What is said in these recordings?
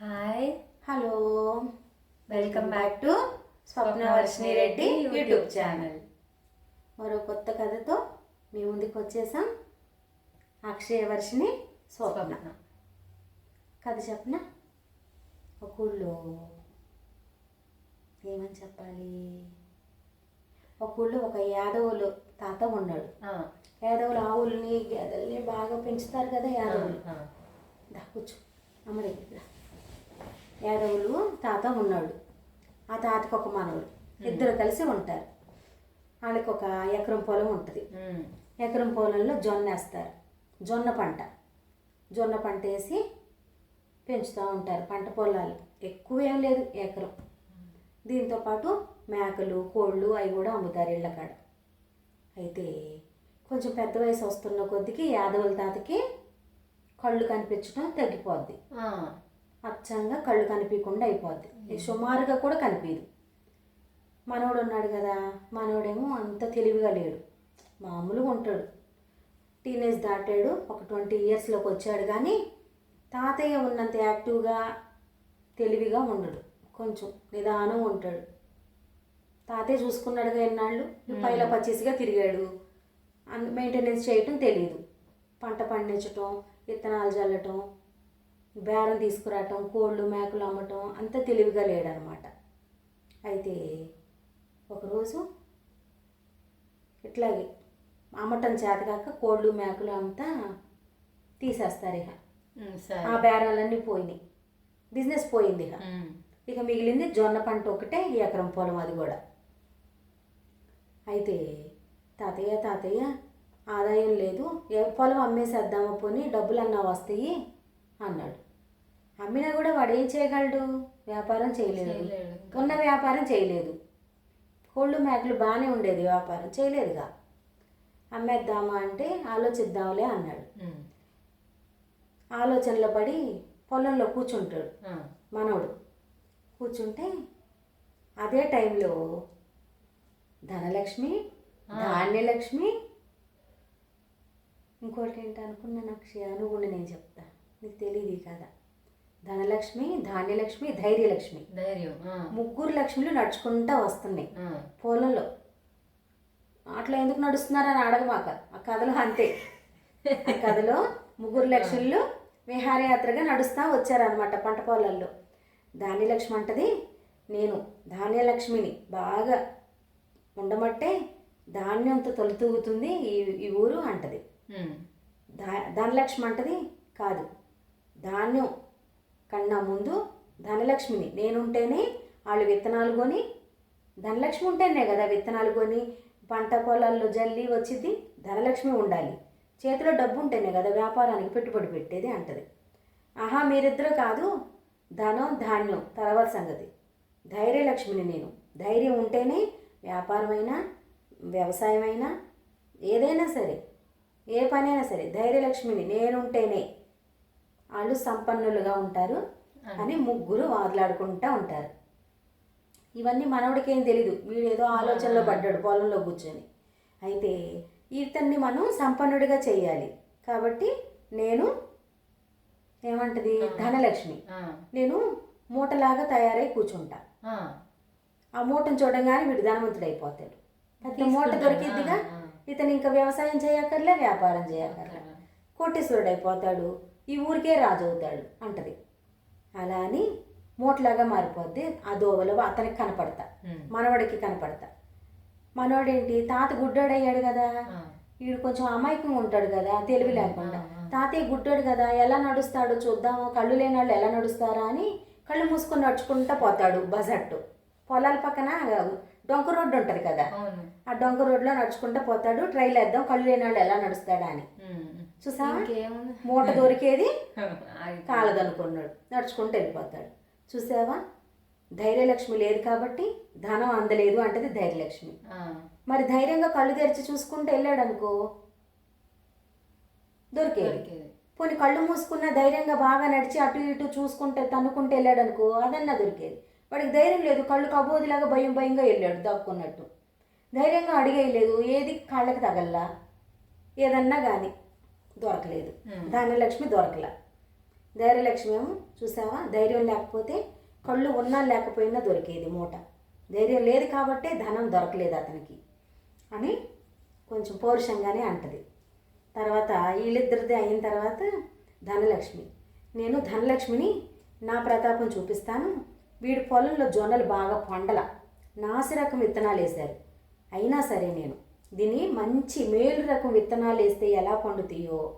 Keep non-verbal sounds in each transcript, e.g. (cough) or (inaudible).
Hi hello welcome back to Swapnavarshini Reddy YouTube channel మరో కొత్త కథతో మీ ముందుకు వచ్చేసాం. అక్షయ వర్షిని స్వప్న. కథ చెప్పన? ఒక ఊళ్ళో ఏమని చెప్పాలి? ఒక ఊళ్ళో ఒక యాదవులు తాత ఉన్నాడు. యాదవులు ఆవుల్ని గేదెల్ని బాగా పెంచుతారు కదా యాదవులు. దా కూర్చో. అమ్మ దగ్గర. యాదవులు తాత ఉన్నాడు. ఆ తాతకు ఒక మనవడు. ఇద్దరు కలిసి ఉంటారు. వాళ్ళకి ఒక ఎకరం పొలం ఉంటుంది. ఎకరం పొలంలో జొన్న వేస్తారు. జొన్న పంట. జొన్న పంట వేసి పెంచుతూ ఉంటారు. పంట పొలాలు. ఎక్కువ ఏం లేదు ఎకరం. దీంతో పాటు మేకలు కోళ్ళు అవి కూడా అమ్ముతారు ఇళ్ళ కాడ. అయితే కొంచెం పెద్ద వయసు వస్తున్న కొద్దికి యాదవుల తాతకి కళ్ళు కనిపించడం తగ్గిపోద్ది. అచ్చంగా కళ్ళు కనిపించకుండా అయిపోద్ది. సుమారుగా కూడా కనిపించదు. మనోడు ఉన్నాడు కదా మనోడేమో అంత తెలివిగా లేడు. మామూలుగా ఉంటాడు. టీనేజ్ దాటాడు ఒక ట్వంటీ ఇయర్స్లోకి వచ్చాడు కానీ తాతయ్య ఉన్నంత యాక్టివ్గా తెలివిగా ఉండడు. కొంచెం నిదానం ఉంటాడు. తాతయ్య చూసుకున్నాడుగా ఎన్నాళ్ళు? పైల పచ్చేసిగా తిరిగాడు. అన్- మెయింటెనెన్స్ చేయటం తెలియదు పంట పండించటం విత్తనాలు చల్లటం బేరం తీసుకురావటం కోళ్ళు మేకలు అమ్మటం అంత తెలివిగా లేడనమాట. అయితే ఒకరోజు ఇట్లాగే అమ్మటం చేతకాక కోళ్ళు మేకలు అంతా తీసేస్తారు ఇక ఆ బేరాలన్నీ పోయినాయి. బిజినెస్ పోయింది ఇక ఇక మిగిలింది జొన్న పంట ఒకటే ఎకరం పొలం అది కూడా. అయితే తాతయ్య తాతయ్య ఆదాయం లేదు. ఏ- పొలం అమ్మేసేద్దామా పోని డబ్బులు అన్నా వస్తాయి అన్నాడు. అమ్మినా కూడా వాడు ఏం చేయగలడు? వ్యాపారం చేయలేదు. ఉన్న వ్యాపారం చేయలేదు. కోళ్ళు మేకలు బాగానే ఉండేది వ్యాపారం చేయలేదుగా. అమ్మేద్దామా అంటే ఆలోచిద్దాంలే అన్నాడు. ఆలోచనలో పడి పొలంలో కూర్చుంటాడు మనవడు కూర్చుంటే అదే టైంలో ధనలక్ష్మి ధాన్యలక్ష్మి ఇంకోటి ఏంటి అనుకున్నాను అక్షయ నువ్వు ఉండు నేను చెప్తా. నీకు తెలియదు కదా ధనలక్ష్మి ధాన్యలక్ష్మి ధైర్యలక్ష్మి. ధైర్యం ముగ్గురు లక్ష్మిలు నడుచుకుంటా వస్తున్నాయి. పొలంలో. అట్లా ఎందుకు నడుస్తున్నారని అడగమాక ఆ కథలో అంతే. ఆ కథలో ముగ్గురు లక్ష్ములు విహారయాత్రగా నడుస్తూ వచ్చారనమాట పంట పొలాల్లో. ధాన్యలక్ష్మి అంటది నేను ధాన్యలక్ష్మిని బాగా ఉండమట్టే ధాన్యంతో తొలుతూగుతుంది ఈ ఈ ఊరు అంటది. ధనలక్ష్మి అంటది కాదు ధాన్యం కన్నా ముందు ధనలక్ష్మిని. నేనుంటేనే వాళ్ళు విత్తనాలు కొని ధనలక్ష్మి ఉంటేనే కదా విత్తనాలు కొని పంట పొలాల్లో జల్లి వచ్చింది ధనలక్ష్మి ఉండాలి. చేతిలో డబ్బు ఉంటేనే కదా వ్యాపారానికి పెట్టుబడి పెట్టేది అంటది. ఆహా మీరిద్దరూ కాదు ధనం ధాన్యం తర్వాత సంగతి. ధైర్యలక్ష్మిని నేను. ధైర్యం ఉంటేనే వ్యాపారమైనా వ్యవసాయమైనా ఏదైనా సరే ఏ పనైనా సరే ధైర్యలక్ష్మిని నేనుంటేనే వాళ్ళు సంపన్నులుగా ఉంటారు అని ముగ్గురు వాదులాడుకుంటూ ఉంటారు. ఇవన్నీ మనవడికి ఏం తెలీదు. వీడు ఏదో ఆలోచనలో పడ్డాడు పొలంలో కూర్చొని. అయితే ఇతన్ని మనం సంపన్నుడిగా చేయాలి కాబట్టి నేను ఏమంటది? ధనలక్ష్మి. నేను మూటలాగా తయారై కూర్చుంటా. ఆ. మూటను చూడంగానే వీడు ధనవంతుడు అయిపోతాడు మూట దొరికిద్దిగా ఇతను ఇంకా వ్యవసాయం చేయక్కర్లే వ్యాపారం చేయక్కర్లే. కోటీశ్వరుడు అయిపోతాడు ఈ ఊరికే రాజు అవుతాడు అంటది. అలా అని మూటలాగా మారిపోద్ది. ఆ దోవలో అతనికి కనపడతా. మనవడికి కనపడతా. మనవడేంటి? తాత గుడ్డోడయ్యాడు కదా. వీడు కొంచెం అమాయకంగా ఉంటాడు కదా తెలివి లేకుండా. తాతయ్య గుడ్డోడు కదా ఎలా నడుస్తాడో చూద్దాము. కళ్ళు లేని వాళ్ళు ఎలా నడుస్తారా అని కళ్ళు మూసుకొని నడుచుకుంటా పోతాడు బజట్టు పొలాల పక్కన డొంక రోడ్డు ఉంటుంది కదా. ఆ డొంక రోడ్లో నడుచుకుంటా పోతాడు. ట్రైల్ వేద్దాం కళ్ళు లేని వాళ్ళు ఎలా నడుస్తాడా అని. చూసా మూట దొరికేది (laughs) కాలదనుకున్నాడు. నడుచుకుంటూ వెళ్ళిపోతాడు. చూసావా? ధైర్యలక్ష్మి లేదు కాబట్టి ధనం అందలేదు అంటది ధైర్యలక్ష్మి. మరి ధైర్యంగా కళ్ళు తెరిచి చూసుకుంటూ వెళ్ళాడు అనుకో దొరికేది. దొరికేది. పోనీ కళ్ళు మూసుకున్న ధైర్యంగా బాగా నడిచి అటు ఇటు చూసుకుంటే తన్నుకుంటూ వెళ్ళాడు అనుకో అదన్నా దొరికేది. వాడికి ధైర్యం లేదు. కళ్ళు కబోదిలాగా భయం భయంగా వెళ్ళాడు దాక్కున్నట్టు. ధైర్యంగా అడిగేయలేదు. ఏది కాళ్ళకి తగల్లా? ఏదన్నా కానీ దొరకలేదు. ధాన్యలక్ష్మి దొరకలా. ధైర్యలక్ష్మి ఏమో చూసావా? ధైర్యం లేకపోతే కళ్ళు ఉన్నా లేకపోయినా దొరికేది మూట. ధైర్యం లేదు కాబట్టే ధనం దొరకలేదు అతనికి అని కొంచెం పౌరుషంగానే అంటది. తర్వాత వీళ్ళిద్దరిది అయిన తర్వాత ధనలక్ష్మి. నేను ధనలక్ష్మిని నా ప్రతాపం చూపిస్తాను. వీడి పొలంలో జొన్నలు బాగా పండల. నాసి రకం విత్తనాలు వేశారు. అయినా సరే నేను దీన్ని మంచి మేలు రకం విత్తనాలు వేస్తే ఎలా పండుతాయో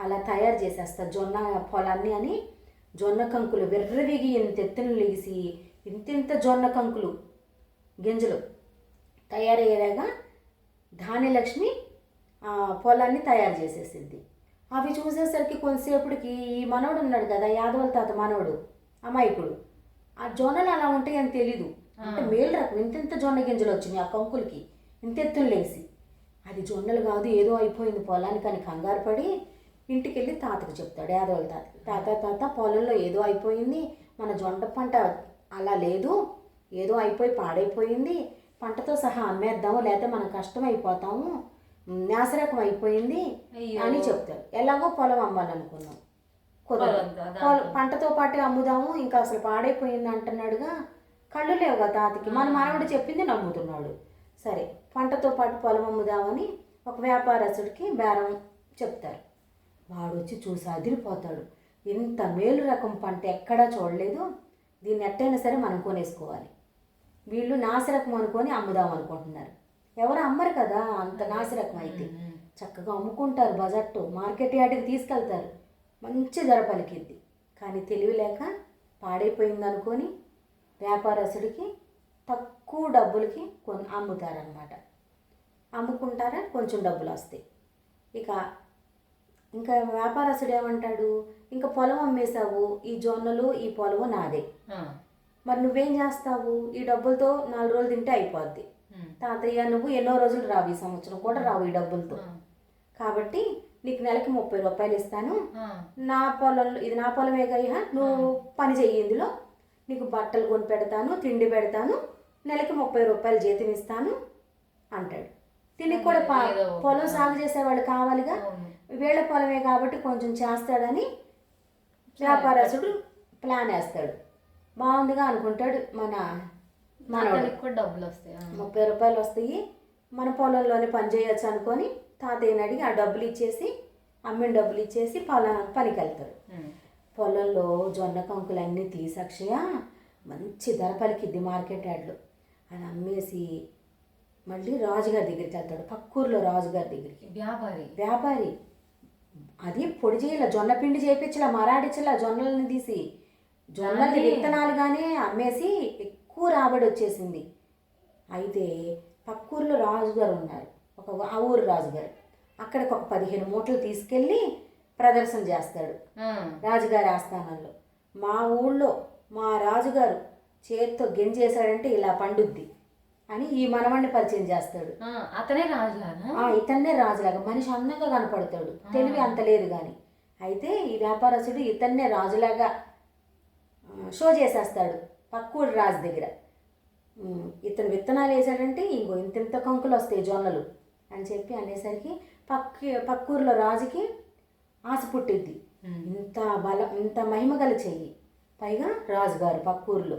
అలా తయారు చేసేస్తా. జొన్న పొలాన్ని అని జొన్న కంకులు విర్రవిగి ఇంత ఎత్తున లెగిసి ఇంతింత జొన్న కంకులు గింజలు తయారయ్యేలాగా ధాన్యలక్ష్మి ఆ పొలాన్ని తయారు చేసేసింది. అవి చూసేసరికి కొంతసేపటికి ఈ మనవడు ఉన్నాడు కదా యాదవల తాత మనవడు అమాయకుడు. ఆ జొన్నలు అలా ఉంటాయని తెలీదు. అంటే మేలు రకం. ఇంతింత జొన్న గింజలు వచ్చినాయి ఆ కంకులకి ఇంత ఎత్తున లేసి. అది జొన్నలు కాదు ఏదో అయిపోయింది పొలానికి అని కంగారు పడి ఇంటికి వెళ్ళి తాతకు చెప్తాడు యాదవల తాతకి తాత తాత పొలంలో ఏదో అయిపోయింది మన జొండ పంట అలా లేదు ఏదో అయిపోయి పాడైపోయింది పంటతో సహా అమ్మేద్దాము లేకపోతే మనం కష్టం అయిపోతాము నాశరకం అయిపోయింది. అని చెప్తాడు. ఎలాగో పొలం అమ్మాలనుకున్నాం. కుదరదు పంటతో పాటు అమ్ముదాము ఇంకా అసలు పాడైపోయింది అంటున్నాడుగా కళ్ళు లేవు కదా తాతకి. మన మనవడు చెప్పింది నమ్ముతున్నాడు. సరే పంటతో పాటు పొలం అమ్ముదామని ఒక వ్యాపారస్తుడికి బేరం చెప్తారు. వాడు వచ్చి చూసి అదిరిపోతాడు. ఇంత మేలు రకం పంట ఎక్కడా చూడలేదు. దీన్ని ఎట్టయినా సరే మనం కొనేసుకోవాలి. వీళ్ళు నాసిరకం అనుకొని అమ్ముదాం అనుకుంటున్నారు. ఎవరు అమ్మరు కదా అంత నాసిరకం అయితే. చక్కగా అమ్ముకుంటారు బజార్తో మార్కెట్ యార్డ్కి తీసుకెళ్తారు. మంచి ధర పలికిద్ది. కానీ తెలివి లేక పాడైపోయింది అనుకొని వ్యాపారస్తుడికి తక్కువ డబ్బులకి కొన్ అమ్ముతారనమాట అమ్ముకుంటారా? కొంచెం డబ్బులు వస్తాయి. ఇక ఇంకా వ్యాపారస్తుడు ఏమంటాడు? ఇంకా పొలం అమ్మేశావు. ఈ జొన్నలు ఈ పొలము నాదే. మరి నువ్వేం చేస్తావు? ఈ డబ్బులతో నాలుగు రోజులు తింటే అయిపోద్ది. తాతయ్య నువ్వు ఎన్నో రోజులు రావు ఈ సంవత్సరం. కూడా రావు ఈ డబ్బులతో. కాబట్టి నీకు నెలకి ముప్పై రూపాయలు ఇస్తాను. నా పొలంలో ఇది నా పొలమే కయ్యా నువ్వు పని చెయ్యి ఇందులో. నీకు బట్టలు కొని పెడతాను తిండి పెడతాను. నెలకి ముప్పై రూపాయలు జీతం ఇస్తాను అంటాడు దీనికి కూడా. పొలం సాగు చేసేవాళ్ళు కావాలిగా. వీళ్ళ పొలమే కాబట్టి కొంచెం చేస్తాడని వ్యాపారస్తుడు ప్లాన్ వేస్తాడు బాగుందిగా అనుకుంటాడు మన కూడా డబ్బులు వస్తాయి. ముప్పై రూపాయలు వస్తాయి మన పొలంలోనే పని చేయొచ్చు అనుకొని తాతయ్యని అడిగి ఆ డబ్బులు ఇచ్చేసి అమ్మిన డబ్బులు ఇచ్చేసి పొలం పనికి వెళ్తాడు. పొలంలో జొన్న కంకులు అన్నీ తీసక్షయ మంచి ధర పలికిద్ది మార్కెట్ యార్డ్లో అది అమ్మేసి మళ్ళీ రాజుగారి దగ్గరికి వెళ్తాడు. పక్కూరులో రాజుగారి దగ్గరికి. వ్యాపారి. వ్యాపారి. అది పొడి చేయాల జొన్న పిండి చేపించలా మరాడిచ్చలా జొన్నలను తీసి జొన్నల్ని విత్తనాలుగానే అమ్మేసి ఎక్కువ రాబడి వచ్చేసింది. అయితే పక్కూరులో రాజుగారు ఉన్నారు. ఒక ఆ ఊరు రాజుగారు. అక్కడికి ఒక పదిహేను మూటలు తీసుకెళ్ళి ప్రదర్శన చేస్తాడు. రాజుగారి ఆస్థానంలో. మా ఊళ్ళో మా రాజుగారు చేత్తో గెంజేశాడంటే ఇలా పండుద్ది అని ఈ మనవణ్ణి పరిచయం చేస్తాడు. అతనే రాజులానా? ఆ ఇతన్నే రాజులాగా మనిషి అందంగా కనపడతాడు. తెలివి అంత లేదు కానీ అయితే ఈ వ్యాపారస్తుడు ఇతన్నే రాజులాగా షో చేసేస్తాడు పక్కూరు రాజు దగ్గర. ఇతను విత్తనాలు వేసాడంటే ఇంకో ఇంత ఇంత కంకులు వస్తాయి జొన్నలు అని చెప్పి అనేసరికి పక్క పక్కూరులో రాజుకి ఆశ పుట్టిద్ది. ఇంత బలం ఇంత మహిమ గల చెయ్యి. పైగా రాజుగారు పక్కూరులో.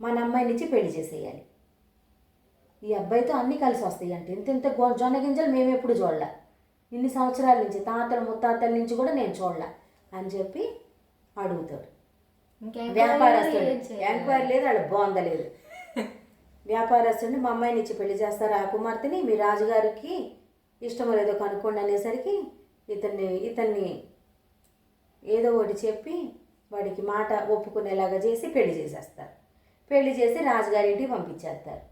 మన అమ్మాయినిచ్చి పెళ్ళి చేసేయాలి. ఈ అబ్బాయితో అన్నీ కలిసి వస్తాయి అంటే ఇంత ఇంత జొన్న గింజలు మేము ఎప్పుడు చూడలే. ఇన్ని సంవత్సరాల నుంచి తాతల ముత్తాతల నుంచి కూడా నేను చూడలే అని చెప్పి అడుగుతాడు. వ్యాపారస్తుడు? ఎంక్వైరీ లేదు వాళ్ళు బాగుందలేదు వ్యాపారస్తుడిని మా అమ్మాయిని ఇచ్చి పెళ్ళి చేస్తారు ఆ కుమార్తెని? మీ రాజుగారికి ఇష్టమో లేదో కనుక్కోండి అనేసరికి ఇతన్ని ఇతన్ని ఏదో ఒకటి చెప్పి వాడికి మాట ఒప్పుకునేలాగా చేసి పెళ్ళి చేసేస్తారు. పెళ్ళి చేసి రాజుగారింటికి పంపించేస్తారు.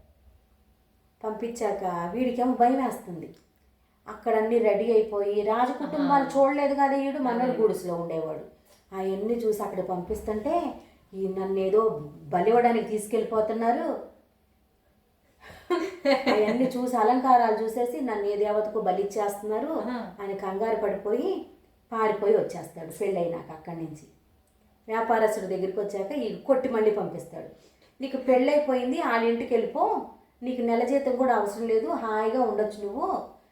పంపించాక వీడికేమో భయం వేస్తుంది. అక్కడ అన్నీ రెడీ అయిపోయి రాజు కుటుంబాలు చూడలేదు కదా వీడు మనోడు గుడిసెలో ఉండేవాడు. అవన్నీ చూసి అక్కడ పంపిస్తుంటే ఈ నన్ను ఏదో బలివ్వడానికి తీసుకెళ్ళిపోతున్నారు. అవన్నీ చూసి అలంకారాలు చూసేసి నన్ను ఏ దేవతకు బలిచ్చేస్తున్నారు అని కంగారు పడిపోయి పారిపోయి వచ్చేస్తాడు పెళ్ళైనాక అక్కడి నుంచి. వ్యాపారస్తుడి దగ్గరికి వచ్చాక ఈ కొట్టి మళ్ళీ పంపిస్తాడు. నీకు పెళ్ళైపోయింది వాళ్ళ ఇంటికి వెళ్ళిపో. నీకు నెల జీతం కూడా అవసరం లేదు హాయిగా ఉండొచ్చు నువ్వు.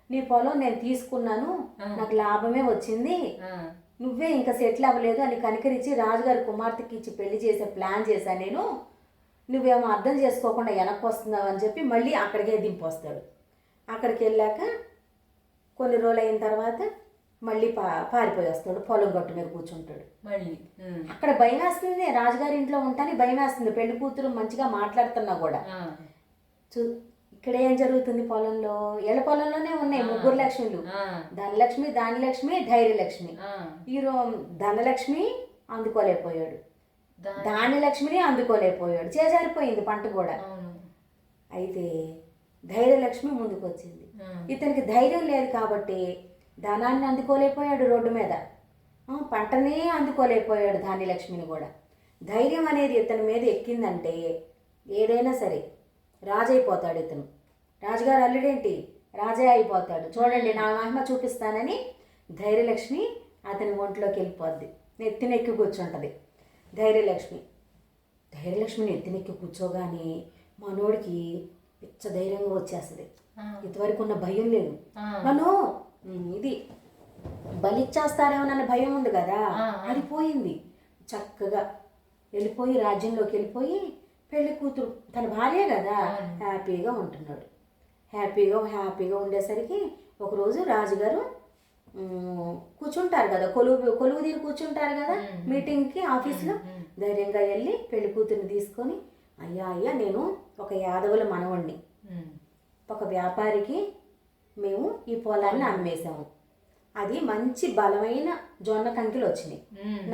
నీ పొలం నేను తీసుకున్నాను నాకు లాభమే వచ్చింది. నువ్వే ఇంకా సెటిల్ అవ్వలేదు అని కనికరించి రాజుగారి కుమార్తెకి ఇచ్చి పెళ్ళి చేసే ప్లాన్ చేశాను నేను. నువ్వేమో అర్థం చేసుకోకుండా వెనక్కి వస్తున్నావు అని చెప్పి మళ్ళీ అక్కడికే దింపొస్తాడు. అక్కడికి వెళ్ళాక కొన్ని రోజులు అయిన తర్వాత మళ్ళీ పా పారిపోయి వస్తాడు పొలం గట్టు మీద కూర్చుంటాడు. మళ్ళీ. అక్కడ భయం వేస్తుంది రాజుగారి ఇంట్లో ఉంటాని భయం వేస్తుంది పెళ్ళి కూతురు మంచిగా మాట్లాడుతున్నా కూడా. చూ ఇక్కడ ఏం జరుగుతుంది పొలంలో? ఎళ్ళ పొలంలోనే ఉన్నాయి ముగ్గురు లక్ష్మిలు. ధనలక్ష్మి దానిలక్ష్మి ధైర్యలక్ష్మి. ఈరో ధనలక్ష్మి అందుకోలేకపోయాడు. దా- దానిలక్ష్మిని అందుకోలేకపోయాడు. చేజారిపోయింది పంట కూడా. అయితే ధైర్యలక్ష్మి ముందుకు వచ్చింది. ఇతనికి ధైర్యం లేదు కాబట్టి ధనాన్ని అందుకోలేకపోయాడు రోడ్డు మీద. పంటనే అందుకోలేకపోయాడు ధాన్యలక్ష్మిని కూడా. ధైర్యం అనేది ఇతని మీద ఎక్కిందంటే ఏదైనా సరే రాజు అయిపోతాడు ఇతను. రాజుగారు అల్లుడేంటి? రాజే అయిపోతాడు. చూడండి నా మహిమ చూపిస్తానని ధైర్యలక్ష్మి అతని ఒంట్లోకి వెళ్ళిపోద్ది. నెత్తినెక్కి కూర్చుంటుంది ధైర్యలక్ష్మి. ధైర్యలక్ష్మి నెత్తినెక్కి కూర్చోగానే మనోడికి పిచ్చ ధైర్యంగా వచ్చేస్తుంది. ఇంతవరకు ఉన్న భయం లేదు. మనం ఇది బలిచ్చేస్తారేమోనన్న భయం ఉంది కదా. అది పోయింది చక్కగా వెళ్ళిపోయి రాజ్యంలోకి వెళ్ళిపోయి పెళ్ళి కూతురు తన భార్య కదా. హ్యాపీగా ఉంటున్నాడు హ్యాపీగా హ్యాపీగా ఉండేసరికి ఒకరోజు రాజుగారు కూర్చుంటారు కదా కొలువు కొలువు తీరు కూర్చుంటారు కదా. మీటింగ్కి ఆఫీస్లో. ధైర్యంగా వెళ్ళి పెళ్ళి కూతుర్ని తీసుకొని అయ్యా అయ్యా నేను ఒక యాదవుల మనవణ్ణి. ఒక వ్యాపారికి మేము ఈ పొలాన్ని అమ్మేశాము. అది మంచి బలమైన జొన్న కంకిలు వచ్చినాయి.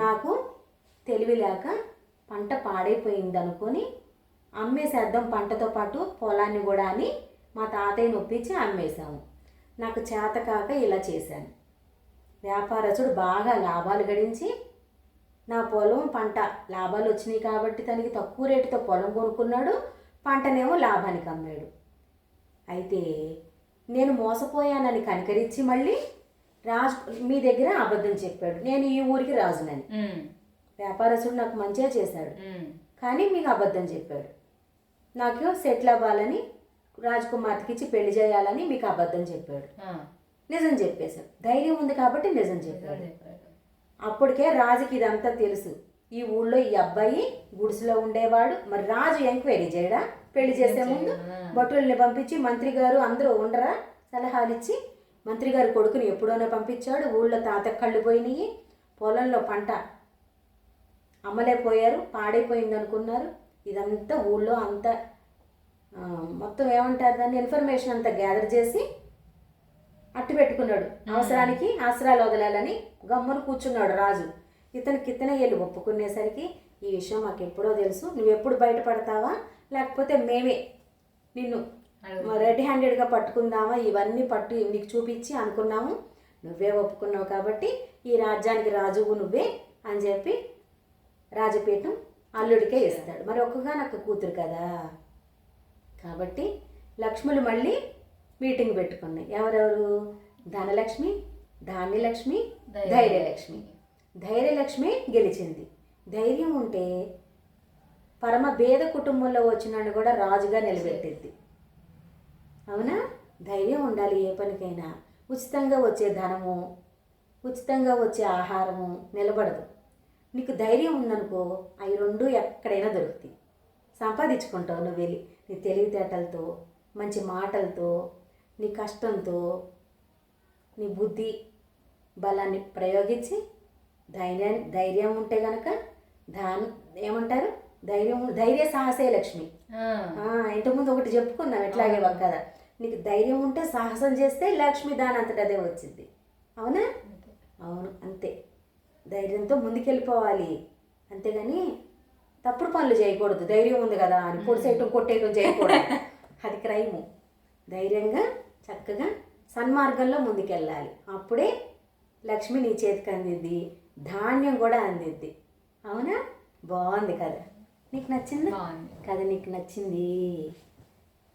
నాకు తెలివి లేక పంట పాడైపోయింది అనుకొని అమ్మేసేద్దాం పంటతో పాటు పొలాన్ని కూడా అని మా తాతయ్య నొప్పించి అమ్మేశాము. నాకు చేత కాక ఇలా చేశాను. వ్యాపారస్తుడు బాగా లాభాలు గడించి నా పొలం పంట లాభాలు వచ్చినాయి కాబట్టి తనకి తక్కువ రేటుతో పొలం కొనుక్కున్నాడు పంటనేమో లాభానికి అమ్మాడు. అయితే నేను మోసపోయానని కనికరించి మళ్ళీ రాజు మీ దగ్గర అబద్ధం చెప్పాడు. నేను ఈ ఊరికి రాజునని. వ్యాపారస్తుడు నాకు మంచిగా చేశాడు. కానీ మీకు అబద్ధం చెప్పాడు. నాకు సెటిల్ అవ్వాలని రాజకుమార్తెకి ఇచ్చి పెళ్ళి చేయాలని మీకు అబద్ధం చెప్పాడు. నిజం చెప్పేశాడు. ధైర్యం ఉంది కాబట్టి నిజం చెప్పాడు. నిజం చెప్పాడు. అప్పటికే రాజుకి ఇదంతా తెలుసు. ఈ ఊళ్ళో ఈ అబ్బాయి గుడిసెలో ఉండేవాడు. మరి రాజు ఎంక్వైరీ చేయడా? పెళ్ళి చేసే ముందు. భటుల్ని పంపించి మంత్రి గారు అందరూ ఉండరా? సలహాలు ఇచ్చి మంత్రి గారి కొడుకుని ఎప్పుడోనో పంపించాడు. ఊళ్ళో తాత కళ్ళు పోయినాయి. పొలంలో పంట అమ్మలేకపోయారు. పాడైపోయింది అనుకున్నారు ఇదంతా ఊళ్ళో అంతా మొత్తం ఏమంటారు దాన్ని? ఇన్ఫర్మేషన్ అంతా గ్యాదర్ చేసి అట్టు పెట్టుకున్నాడు. అవసరానికి ఆసరాలు వదలాలని గమ్మున కూర్చున్నాడు రాజు. ఇతనికి ఇతనే వెళ్ళి ఒప్పుకునేసరికి ఈ విషయం మాకు ఎప్పుడో తెలుసు. నువ్వు ఎప్పుడు బయటపడతావా? లేకపోతే మేమే నిన్ను. రెడ్ హ్యాండెడ్గా పట్టుకుందామా? ఇవన్నీ పట్టు నీకు చూపించి అనుకున్నాము. నువ్వే ఒప్పుకున్నావు కాబట్టి ఈ రాజ్యానికి రాజువు నువ్వే అని చెప్పి రాజపీఠం అల్లుడికే ఇస్తాడు. మరి ఒక్కగానొక్క కూతురు కదా. కాబట్టి లక్ష్ములు మళ్ళీ మీటింగ్ పెట్టుకున్నాయి. ఎవరెవరు? ధనలక్ష్మి ధాన్యలక్ష్మి ధైర్యలక్ష్మి. ధైర్యలక్ష్మి గెలిచింది. ధైర్యం ఉంటే పరమ భేద కుటుంబంలో వచ్చినాడు కూడా రాజుగా నిలబెట్టిద్ది. అవునా? ధైర్యం ఉండాలి ఏ పనికైనా. ఉచితంగా వచ్చే ధనము ఉచితంగా వచ్చే ఆహారము నిలబడదు. నీకు ధైర్యం ఉందనుకో అవి రెండు ఎక్కడైనా దొరుకుతాయి. సంపాదించుకుంటావు నువ్వు వెళ్ళి నీ తెలివితేటలతో మంచి మాటలతో నీ కష్టంతో నీ బుద్ధి బలాన్ని ప్రయోగించి ధైర్యాన్ని ధైర్యం ఉంటే గనక దాని ఏమంటారు? ధైర్యం ధైర్య సాహసే లక్ష్మి. ఇంతకుముందు ఒకటి చెప్పుకున్నాం ఎట్లాగే ఒక కదా నీకు ధైర్యం ఉంటే సాహసం చేస్తే లక్ష్మి దాని అంతట అదే వచ్చింది. అవునా? అవును అంతే. ధైర్యంతో ముందుకెళ్ళిపోవాలి. అంతేగాని తప్పుడు పనులు చేయకూడదు. ధైర్యం ఉంది కదా అని పొడిసేయటం కొట్టేయటం చేయకూడదు. అది క్రైము. ధైర్యంగా చక్కగా సన్మార్గంలో ముందుకెళ్ళాలి. అప్పుడే లక్ష్మి నీ చేతికి అందిద్ది ధాన్యం కూడా అందిద్ది అవునా? బాగుంది కదా. నీకు నచ్చిందా? కథ నీకు నచ్చింది.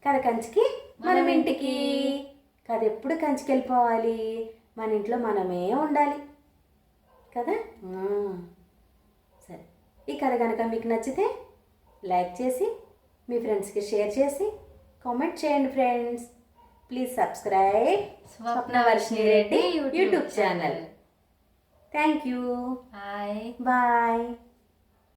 కథ కంచికి? మనం ఇంటికి. కథ ఎప్పుడు కంచికి వెళ్ళిపోవాలి? మన ఇంట్లో మనమే ఉండాలి. కదా. సరే. ఈ కథ కనుక మీకు నచ్చితే లైక్ చేసి మీ ఫ్రెండ్స్కి షేర్ చేసి కామెంట్ చేయండి friends. Please subscribe Swapnavarshini Reddy YouTube channel. Thank you. Hi bye.